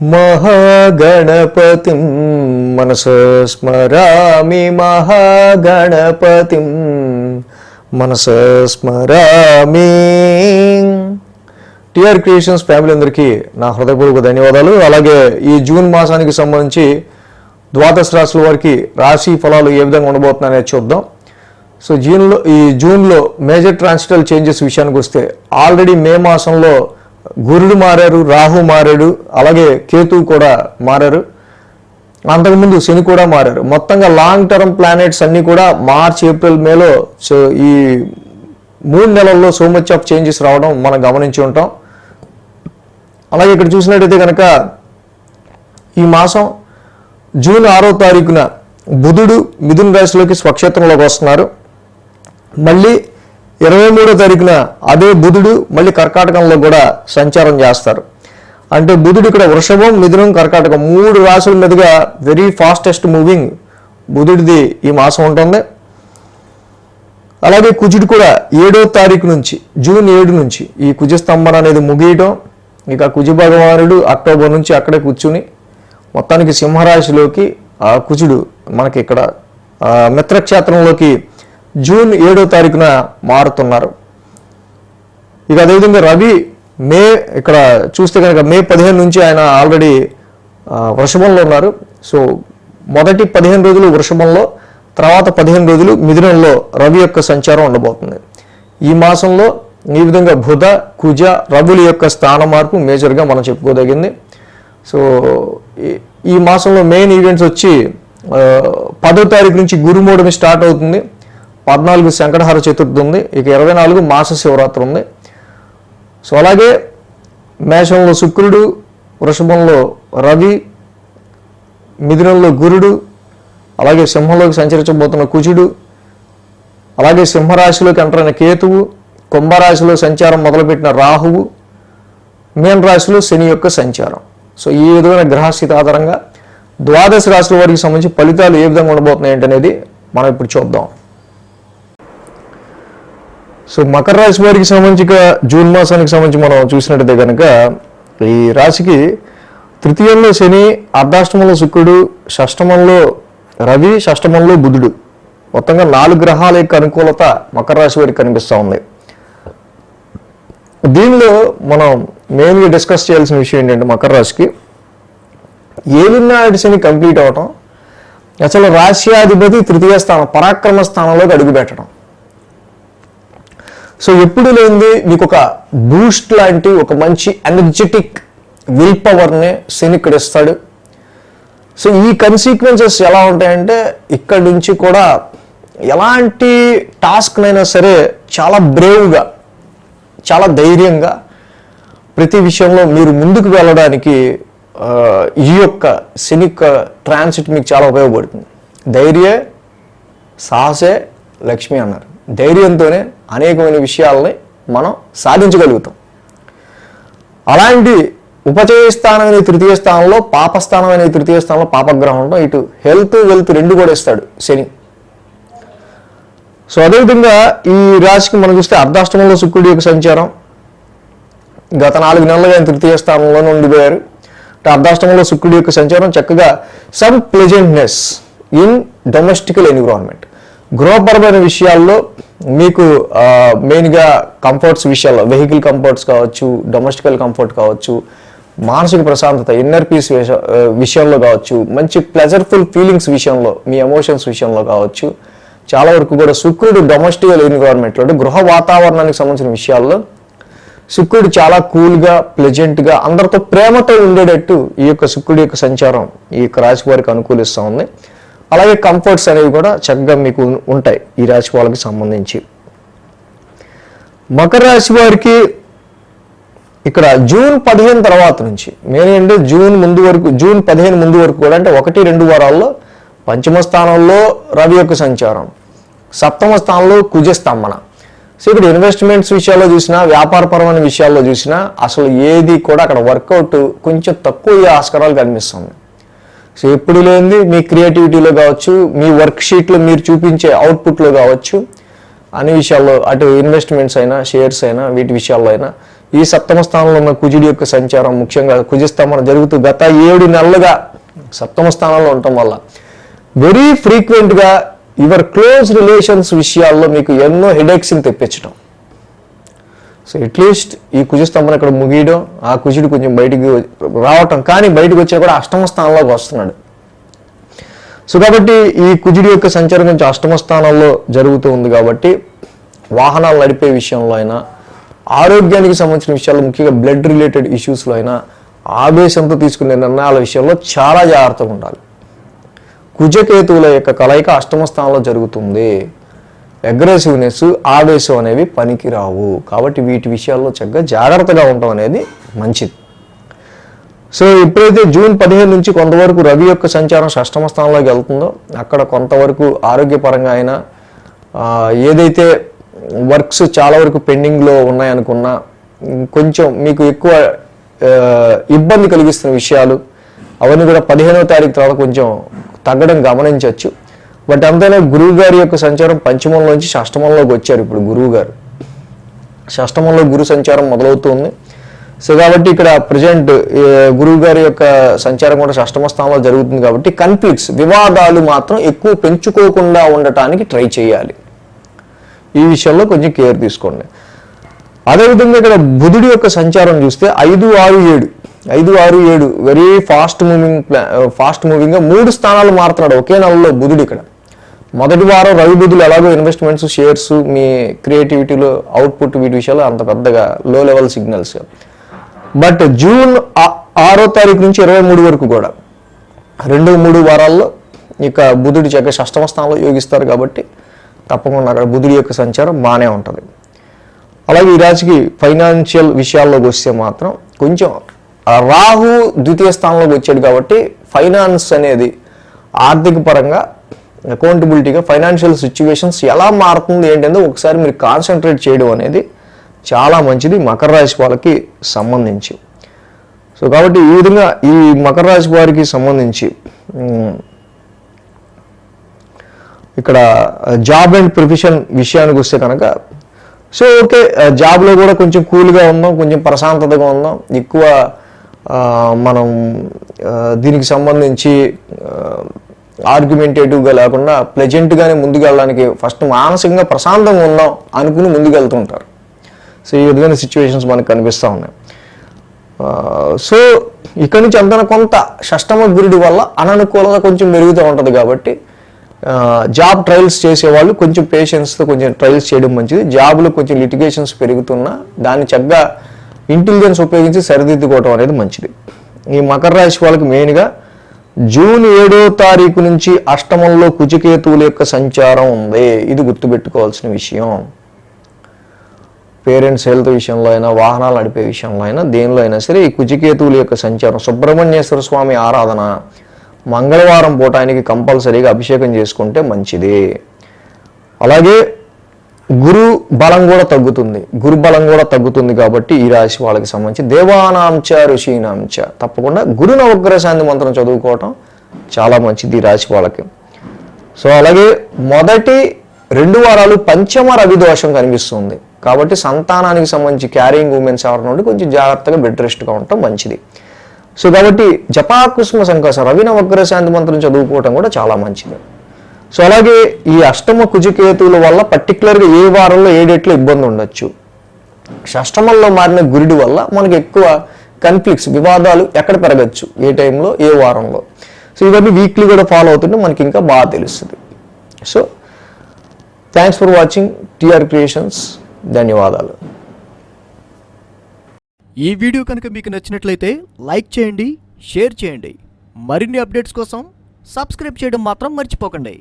మహాగణపతిం మనస స్మరామి మహాగణపతిం మనస స్మరామి. టిఆర్ క్రియేషన్స్ ఫ్యామిలీ అందరికీ నా హృదయపూర్వక ధన్యవాదాలు. అలాగే ఈ జూన్ మాసానికి సంబంధించి ద్వాదశ రాశుల వారికి రాశి ఫలాలు ఏ విధంగా ఉండబోతున్నాయని చూద్దాం. సో జూన్లో ఈ జూన్లో మేజర్ ట్రాన్సిటల్ చేంజెస్ విషయానికి వస్తే ఆల్రెడీ మే మాసంలో గురుడు మారారు రాహు మారాడు అలాగే కేతు కూడా మారారు. అంతకుముందు శని కూడా మారారు. మొత్తంగా లాంగ్ టర్మ్ ప్లానెట్స్ అన్నీ కూడా మార్చ్ ఏప్రిల్ మేలో సో ఈ మూడు నెలల్లో సో మచ్ ఆఫ్ చేంజెస్ రావడం మనం గమనించి ఉంటాం. అలాగే ఇక్కడ చూసినట్టయితే కనుక ఈ మాసం జూన్ ఆరో తారీఖున బుధుడు మిథున్ రాశిలోకి స్వక్షేత్రంలోకి వస్తున్నారు. మళ్ళీ ఇరవై మూడో తారీఖున అదే బుధుడు మళ్ళీ కర్కాటకంలో కూడా సంచారం చేస్తారు. అంటే బుధుడు ఇక్కడ వృషభం మిథునం కర్కాటకం మూడు రాశుల మీదుగా వెరీ ఫాస్టెస్ట్ మూవింగ్ బుధుడిది ఈ మాసం ఉంటుంది. అలాగే కుజుడు కూడా ఏడో తారీఖు నుంచి జూన్ ఏడు నుంచి ఈ కుజస్తంభన అనేది ముగియటం. ఇక కుజ భగవానుడు అక్టోబర్ నుంచి అక్కడే కూర్చుని మొత్తానికి సింహరాశిలోకి ఆ కుజుడు మనకి ఇక్కడ మిత్రక్షేత్రంలోకి జూన్ ఏడో తారీఖున మారుతున్నారు. ఇక అదేవిధంగా రవి మే ఇక్కడ చూస్తే కనుక మే పదిహేను నుంచి ఆయన ఆల్రెడీ వృషభంలో ఉన్నారు. సో మొదటి పదిహేను రోజులు వృషభంలో తర్వాత పదిహేను రోజులు మిథునంలో రవి యొక్క సంచారం ఉండబోతుంది. ఈ మాసంలో ఈ విధంగా బుధ కుజ రవుల యొక్క స్థాన మార్పు మేజర్గా మనం చెప్పుకోదగింది. సో ఈ- ఈ మాసంలో మెయిన్ ఈవెంట్స్ వచ్చి పదో తారీఖు నుంచి గురుమూడమి స్టార్ట్ అవుతుంది. పద్నాలుగు శంకటహర చతుర్థి ఉంది. ఇక ఇరవై నాలుగు మాస శివరాత్రి ఉంది. సో అలాగే మేషంలో శుక్రుడు వృషభంలో రవి మిథునంలో గురుడు అలాగే సింహంలోకి సంచరించబోతున్న కుజుడు అలాగే సింహరాశిలోకి ఎంటరైన కేతువు కుంభరాశిలో సంచారం మొదలుపెట్టిన రాహువు మీన రాశిలో శని యొక్క సంచారం. సో ఈ విధమైన గ్రహస్థితి ఆధారంగా ద్వాదశ రాశుల వారికి సంబంధించి ఫలితాలు ఏ విధంగా ఉండబోతున్నాయి అనేది మనం ఇప్పుడు చూద్దాం. సో మకర రాశి వారికి సంబంధించి జూన్ మాసానికి సంబంధించి మనం చూసినట్టయితే కనుక ఈ రాశికి తృతీయంలో శని అర్ధాష్టమంలో శుక్రుడు షష్టమంలో రవి షష్టమంలో బుధుడు. మొత్తంగా నాలుగు గ్రహాల యొక్క అనుకూలత మకర రాశి వారికి కనిపిస్తూ ఉంది. దీనిలో మనం మెయిన్గా డిస్కస్ చేయాల్సిన విషయం ఏంటంటే మకర రాశికి ఏలినాటి శని కంప్లీట్ అవటం అసలు రాశ్యాధిపతి తృతీయ స్థానం పరాక్రమ స్థానంలోకి అడుగుపెట్టడం. సో ఎప్పుడు లేనిది మీకు ఒక బూస్ట్ లాంటి ఒక మంచి ఎనర్జెటిక్ విల్ పవర్ని శని ఇస్తాడు సో ఈ కన్సీక్వెన్సెస్ ఎలా ఉంటాయంటే ఇక్కడ నుంచి కూడా ఎలాంటి టాస్క్నైనా సరే చాలా బ్రేవ్గా చాలా ధైర్యంగా ప్రతి విషయంలో మీరు ముందుకు వెళ్ళడానికి ఈ యొక్క సినిక్ ట్రాన్సిట్ మీకు చాలా ఉపయోగపడుతుంది. ధైర్యే సాహసే లక్ష్మి అన్నారు. ధైర్యంతోనే అనేకమైన విషయాలని మనం సాధించగలుగుతాం. అలాంటి ఉపచయ స్థానం అనే తృతీయ స్థానంలో పాపస్థానం అనే తృతీయ స్థానంలో పాపగ్రహం ఉండడం ఇటు హెల్త్ వెల్త్ రెండు కూడా ఇస్తాడు శని. సో అదేవిధంగా ఈ రాశికి మనం చూస్తే అర్ధాష్టమంలో శుక్రుడి యొక్క సంచారం. గత నాలుగు నెలలుగా ఆయన తృతీయ స్థానంలోనే ఉండిపోయారు. అర్ధాష్టమంలో శుక్రుడి యొక్క సంచారం చక్కగా some pleasantness in domestical environment గృహపరమైన విషయాల్లో మీకు మెయిన్గా కంఫర్ట్స్ విషయాల్లో వెహికల్ కంఫర్ట్స్ కావచ్చు డొమెస్టికల్ కంఫర్ట్ కావచ్చు మానసిక ప్రశాంతత ఇన్నర్ పీస్ విషయంలో కావచ్చు మంచి ప్లెజర్ఫుల్ ఫీలింగ్స్ విషయంలో మీ ఎమోషన్స్ విషయంలో కావచ్చు చాలా వరకు కూడా శుక్రుడు డొమెస్టికల్ ఎన్విరాన్మెంట్లో గృహ వాతావరణానికి సంబంధించిన విషయాల్లో శుక్రుడు చాలా కూల్గా ప్లెజెంట్గా అందరితో ప్రేమతో ఉండేటట్టు ఈ యొక్క శుక్రుడి యొక్క సంచారం ఈ యొక్క రాశి వారికి అనుకూలిస్తూ ఉంది. అలాగే కంఫర్ట్స్ అనేవి కూడా చక్కగా మీకు ఉంటాయి ఈ రాశి వాళ్ళకి సంబంధించి. మకర రాశి వారికి ఇక్కడ జూన్ పదిహేను తర్వాత నుంచి మెయిన్ అంటే జూన్ ముందు వరకు జూన్ పదిహేను ముందు వరకు కూడా అంటే ఒకటి రెండు వారాల్లో పంచమ స్థానంలో రవి యొక్క సంచారం సప్తమ స్థానంలో కుజ స్తంభన సో ఇక్కడ ఇన్వెస్ట్మెంట్స్ విషయాల్లో చూసినా వ్యాపారపరమైన విషయాల్లో చూసినా అసలు ఏది కూడా అక్కడ వర్కౌట్ కొంచెం తక్కువ ఆస్కారాలు కనిపిస్తుంది. సో ఎప్పుడు లేనిది మీ క్రియేటివిటీలో కావచ్చు మీ వర్క్ షీట్లో మీరు చూపించే అవుట్పుట్లో కావచ్చు అన్ని విషయాల్లో అటు ఇన్వెస్ట్మెంట్స్ అయినా షేర్స్ అయినా వీటి విషయాల్లో అయినా ఈ సప్తమ స్థానంలో ఉన్న కుజుడి యొక్క సంచారం ముఖ్యంగా కుజస్తంభన జరుగుతూ గత ఏడు నెలలుగా సప్తమ స్థానంలో ఉండటం వల్ల వెరీ ఫ్రీక్వెంట్గా యువర్ క్లోజ్ రిలేషన్స్ విషయాల్లో మీకు ఎన్నో హెడేక్స్ని తెప్పించడం సో అట్లీస్ట్ ఈ కుజస్తంభం ఇక్కడ ముగియడం ఆ కుజుడు కొంచెం బయటికి రావటం కానీ బయటకు వచ్చా కూడా అష్టమ స్థానంలోకి వస్తున్నాడు. సో కాబట్టి ఈ కుజుడి యొక్క సంచారం కొంచెం అష్టమ స్థానంలో జరుగుతూ ఉంది కాబట్టి వాహనాలు నడిపే విషయంలో అయినా ఆరోగ్యానికి సంబంధించిన విషయాలు ముఖ్యంగా బ్లడ్ రిలేటెడ్ ఇష్యూస్లో అయినా ఆవేశంతో తీసుకునే నిర్ణయాల విషయంలో చాలా జాగ్రత్తగా ఉండాలి. కుజకేతువుల యొక్క కలయిక అష్టమ స్థానంలో జరుగుతుంది. అగ్రెసివ్నెస్ ఆవేశం అనేవి పనికిరావు. కాబట్టి వీటి విషయాల్లో చక్కగా జాగ్రత్తగా ఉండటం అనేది మంచిది. సో ఎప్పుడైతే జూన్ పదిహేను నుంచి కొంతవరకు రవి యొక్క సంచారం షష్టమ స్థానంలోకి వెళ్తుందో అక్కడ కొంతవరకు ఆరోగ్యపరంగా అయినా ఏదైతే వర్క్స్ చాలా వరకు పెండింగ్లో ఉన్నాయనుకున్నా కొంచెం మీకు ఎక్కువ ఇబ్బంది కలిగిస్తున్న విషయాలు అవన్నీ కూడా పదిహేనో తారీఖు తర్వాత కొంచెం తగ్గడం గమనించవచ్చు. బట్ అంతైనా గురువు గారి యొక్క సంచారం పంచమంలోంచి షష్టమంలోకి వచ్చారు ఇప్పుడు గురువు గారు షష్టమంలో గురు సంచారం మొదలవుతుంది. సో కాబట్టి ఇక్కడ ప్రజెంట్ గురువు గారి యొక్క సంచారం కూడా షష్టమ స్థానంలో జరుగుతుంది కాబట్టి కన్ఫ్లిక్ట్స్ వివాదాలు మాత్రం ఎక్కువ పెంచుకోకుండా ఉండటానికి ట్రై చేయాలి. ఈ విషయంలో కొంచెం కేర్ తీసుకోండి. అదేవిధంగా ఇక్కడ బుధుడి యొక్క సంచారం చూస్తే ఐదు ఆరు ఏడు. ఐదు ఆరు ఏడు వెరీ ఫాస్ట్ మూవింగ్ ఫాస్ట్ మూవింగ్గా మూడు స్థానాలు మారుతున్నాడు ఒకే నెలలో బుధుడు ఇక్కడ. మొదటి వారం రవి బుధులు ఎలాగో ఇన్వెస్ట్మెంట్స్ షేర్స్ మీ క్రియేటివిటీలో అవుట్పుట్ వీటి విషయాలు అంత పెద్దగా లో లెవెల్ సిగ్నల్స్ బట్ జూన్ ఆరో తారీఖు నుంచి ఇరవై మూడు వరకు కూడా రెండు మూడు వారాల్లో ఇక బుధుడి యొక్క షష్టమ స్థానంలో యోగిస్తారు కాబట్టి తప్పకుండా అక్కడ బుధుడి యొక్క సంచారం బాగానే ఉంటుంది. అలాగే ఈ రాశికి ఫైనాన్షియల్ విషయాల్లోకి వస్తే మాత్రం కొంచెం రాహు ద్వితీయ స్థానంలోకి వచ్చాడు కాబట్టి ఫైనాన్స్ అనేది ఆర్థిక పరంగా అకౌంటబిలిటీగా ఫైనాన్షియల్ సిచ్యువేషన్స్ ఎలా మారుతుంది ఏంటంటే ఒకసారి మీరు కాన్సన్ట్రేట్ చేయడం అనేది చాలా మంచిది మకర రాశి వాళ్ళకి సంబంధించి. సో కాబట్టి ఈ విధంగా ఈ మకర రాశి వారికి సంబంధించి ఇక్కడ జాబ్ అండ్ ప్రొఫెషన్ విషయానికి వస్తే కనుక సో ఓకే జాబ్లో కూడా కొంచెం కూల్గా ఉందాం కొంచెం ప్రశాంతతగా ఉందాం. ఎక్కువ మనం దీనికి సంబంధించి ఆర్గ్యుమెంటేటివ్గా లేకుండా ప్లెజెంట్గానే ముందుకెళ్ళడానికి ఫస్ట్ మానసికంగా ప్రశాంతంగా ఉన్నాం అనుకుని ముందుకెళ్తూ ఉంటారు సో ఈ విధమైన సిచ్యువేషన్స్ మనకు కనిపిస్తూ ఉన్నాయి. సో ఇక్కడ నుంచి అంతన కొంత షష్టమ గురుడి వల్ల అననుకూలత కొంచెం మెరుగుతూ ఉంటుంది కాబట్టి జాబ్ ట్రయల్స్ చేసేవాళ్ళు కొంచెం పేషెన్స్తో కొంచెం ట్రయల్స్ చేయడం మంచిది. జాబ్లో కొంచెం లిటిగేషన్స్ పెరుగుతున్నా దాన్ని చక్కగా ఇంటెలిజెన్స్ ఉపయోగించి సరిదిద్దుకోవడం అనేది మంచిది. ఈ మకర రాశి వాళ్ళకి మెయిన్గా జూన్ ఏడో తారీఖు నుంచి అష్టమంలో కుచికేతువుల యొక్క సంచారం ఉంది. ఇది గుర్తుపెట్టుకోవాల్సిన విషయం. పేరెంట్స్ హెల్త్ విషయంలో అయినా వాహనాలు నడిపే విషయంలో అయినా దేనిలో అయినా సరే ఈ కుచికేతువుల యొక్క సంచారం సుబ్రహ్మణ్యేశ్వర స్వామి ఆరాధన మంగళవారం పూట ఆయనకి కంపల్సరీగా అభిషేకం చేసుకుంటే మంచిది. అలాగే గురు బలం కూడా తగ్గుతుంది. గురు బలం కూడా తగ్గుతుంది కాబట్టి ఈ రాశి వాళ్ళకి సంబంధించి దేవానాంచ ఋషీనాంచ. తప్పకుండా గురు నవగ్రశాంతి మంత్రం చదువుకోవటం చాలా మంచిది ఈ రాశి వాళ్ళకి. సో అలాగే మొదటి రెండు వారాలు పంచమ రవి దోషం కనిపిస్తుంది. కాబట్టి సంతానానికి సంబంధించి క్యారింగ్ ఉమెన్స్ ఎవరి నుండి కొంచెం జాగ్రత్తగా బెడ్ రెస్ట్గా ఉండటం మంచిది. సో కాబట్టి జపాకుస్మ సంకాసం రవి నవగ్రహ శాంతి మంత్రం చదువుకోవటం కూడా చాలా మంచిది. సో అలాగే ఈ అష్టమ కుజకేతువుల వల్ల పర్టికులర్గా ఏ వారంలో ఏ డేట్లో ఇబ్బంది ఉండొచ్చు? షష్టమంలో మారిన గురుడి వల్ల మనకి ఎక్కువ కన్ఫ్లిక్ట్స్ వివాదాలు ఎక్కడ పెరగచ్చు? ఏ టైంలో ఏ వారంలో? సో ఇవన్నీ వీక్లీ కూడా ఫాలో అవుతుంటే మనకి ఇంకా బాగా తెలుస్తుంది. So thanks for watching TR creations ధన్యవాదాలు. ఈ వీడియో కనుక మీకు నచ్చినట్లయితే లైక్ చేయండి షేర్ చేయండి. మరిన్ని అప్డేట్స్ కోసం సబ్స్క్రైబ్ చేయడం మాత్రం మర్చిపోకండి.